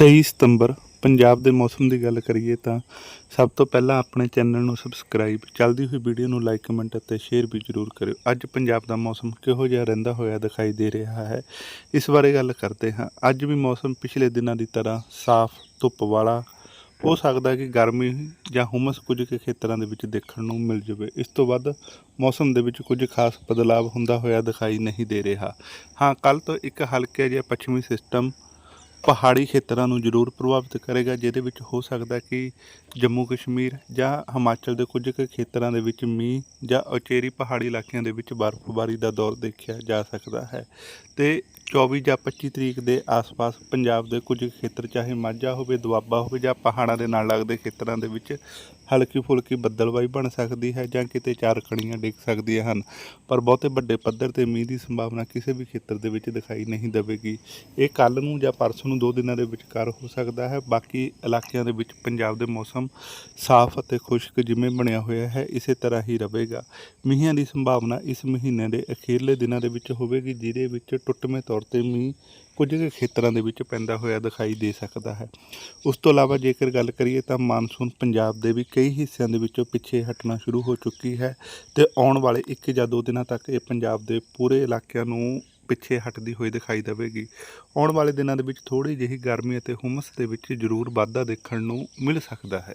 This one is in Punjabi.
23 ਸਤੰਬਰ, ਪੰਜਾਬ ਦੇ ਮੌਸਮ ਦੀ ਗੱਲ ਕਰੀਏ ਤਾਂ ਸਭ ਤੋਂ ਪਹਿਲਾਂ ਆਪਣੇ ਚੈਨਲ ਨੂੰ ਸਬਸਕ੍ਰਾਈਬ ਚੱਲਦੀ ਹੋਈ ਵੀਡੀਓ ਨੂੰ ਲਾਈਕ ਕਮੈਂਟ ਅਤੇ ਸ਼ੇਅਰ ਵੀ ਜ਼ਰੂਰ ਕਰਿਓ। ਅੱਜ ਪੰਜਾਬ ਦਾ ਮੌਸਮ ਕਿਹੋ ਜਿਹਾ ਰਹਿੰਦਾ ਹੋਇਆ ਦਿਖਾਈ ਦੇ ਰਿਹਾ ਹੈ? ਇਸ ਬਾਰੇ ਗੱਲ ਕਰਦੇ ਹਾਂ। ਅੱਜ ਵੀ ਮੌਸਮ ਪਿਛਲੇ ਦਿਨਾਂ ਦੀ ਤਰ੍ਹਾਂ ਸਾਫ਼, ਧੁੱਪ ਵਾਲਾ ਹੋ ਸਕਦਾ ਕਿ ਗਰਮੀ ਜਾਂ ਹੁਮਸ ਕੁਝ ਕੇ ਖੇਤਰਾਂ ਦੇ ਵਿੱਚ ਦੇਖਣ ਨੂੰ ਮਿਲ ਜਾਵੇ। ਇਸ ਤੋਂ ਵੱਧ ਮੌਸਮ ਦੇ ਵਿੱਚ ਕੁਝ ਖਾਸ ਬਦਲਾਅ ਹੁੰਦਾ ਹੋਇਆ ਦਿਖਾਈ ਨਹੀਂ ਦੇ ਰਿਹਾ। ਹਾਂ ਕੱਲ ਤੋਂ ਇੱਕ ਹਲਕੇ ਜਿਹਾ ਪੱਛਮੀ ਸਿਸਟਮ ਪਹਾੜੀ ਖੇਤਰਾਂ ਨੂੰ ਜ਼ਰੂਰ ਪ੍ਰਭਾਵਿਤ ਕਰੇਗਾ, ਜਿਹਦੇ ਵਿੱਚ ਹੋ ਸਕਦਾ ਕਿ ਜੰਮੂ ਕਸ਼ਮੀਰ ਜਾਂ ਹਿਮਾਚਲ ਦੇ ਕੁਝ ਕੁ ਖੇਤਰਾਂ ਦੇ ਵਿੱਚ ਮੀਂਹ ਜਾਂ ਉਚੇਰੀ ਪਹਾੜੀ ਇਲਾਕਿਆਂ ਦੇ ਵਿੱਚ ਬਰਫ਼ਬਾਰੀ ਦਾ ਦੌਰ ਦੇਖਿਆ ਜਾ ਸਕਦਾ ਹੈ। ਤੇ 24 ਜਾਂ 25 ਤਰੀਕ ਦੇ ਆਸ-ਪਾਸ ਪੰਜਾਬ ਦੇ ਕੁਝ ਖੇਤਰ, ਚਾਹੇ ਮਾਝਾ ਹੋਵੇ, ਦੁਆਬਾ ਹੋਵੇ ਜਾਂ ਪਹਾੜਾਂ ਦੇ ਨਾਲ ਲੱਗਦੇ ਖੇਤਰਾਂ ਦੇ ਵਿੱਚ ਹਲਕੀ ਫੁਲਕੀ ਬੱਦਲਵਾਈ ਬਣ ਸਕਦੀ ਹੈ ਜਾਂ ਕਿਤੇ ਚਾਰ ਕਣੀਆਂ ਡਿੱਗ ਸਕਦੀਆਂ ਹਨ। ਪਰ ਬਹੁਤੇ ਵੱਡੇ ਪੱਧਰ ਤੇ ਮੀਂਹ ਦੀ ਸੰਭਾਵਨਾ ਕਿਸੇ ਵੀ ਖੇਤਰ ਦੇ ਵਿੱਚ ਦਿਖਾਈ ਨਹੀਂ ਦੇਵੇਗੀ। ਇਹ ਕੱਲ ਨੂੰ ਜਾਂ ਪਰਸੋਂ ਨੂੰ ਦੋ ਦਿਨਾਂ ਦੇ ਵਿਚਕਾਰ ਹੋ ਸਕਦਾ ਹੈ। ਬਾਕੀ ਇਲਾਕਿਆਂ ਦੇ ਵਿੱਚ ਪੰਜਾਬ ਦੇ ਮੌਸਮ ਸਾਫ਼ ਅਤੇ ਖੁਸ਼ਕ ਜਿਵੇਂ ਬਣਿਆ ਹੋਇਆ ਹੈ, ਇਸੇ ਤਰ੍ਹਾਂ ਹੀ ਰਹੇਗਾ। ਮੀਂਹਾਂ ਦੀ ਸੰਭਾਵਨਾ ਇਸ ਮਹੀਨੇ ਦੇ ਅਖੀਰਲੇ ਦਿਨਾਂ ਦੇ ਵਿੱਚ ਹੋਵੇਗੀ, ਜਿਹਦੇ ਵਿੱਚ ਟੁੱਟਵੇਂ ਤੌਰ ਤੇ ਮੀਂਹ ਕੁਝ ਕੁ ਖੇਤਰਾਂ ਦੇ ਵਿੱਚ ਪੈਂਦਾ ਹੋਇਆ ਦਿਖਾਈ ਦੇ ਸਕਦਾ ਹੈ। ਉਸ ਤੋਂ ਇਲਾਵਾ ਜੇਕਰ ਗੱਲ ਕਰੀਏ ਤਾਂ ਮਾਨਸੂਨ ਪੰਜਾਬ ਦੇ ਵੀ ਕਈ ਹਿੱਸਿਆਂ ਦੇ ਵਿੱਚੋਂ ਪਿੱਛੇ ਹਟਣਾ ਸ਼ੁਰੂ ਹੋ ਚੁੱਕੀ ਹੈ ਤੇ ਆਉਣ ਵਾਲੇ ਇੱਕ ਜਾਂ ਦੋ ਦਿਨਾਂ ਤੱਕ ਇਹ ਪੰਜਾਬ ਦੇ ਪੂਰੇ ਇਲਾਕਿਆਂ ਨੂੰ ਪਿੱਛੇ ਹਟਦੀ ਹੋਈ ਦਿਖਾਈ ਦੇਵੇਗੀ। ਆਉਣ ਵਾਲੇ ਦਿਨਾਂ ਦੇ ਵਿੱਚ ਥੋੜੀ ਜਿਹੀ ਗਰਮੀ ਅਤੇ ਹੁਮਸ ਦੇ ਵਿੱਚ ਜ਼ਰੂਰ ਵਾਧਾ ਦੇਖਣ ਨੂੰ ਮਿਲ ਸਕਦਾ ਹੈ।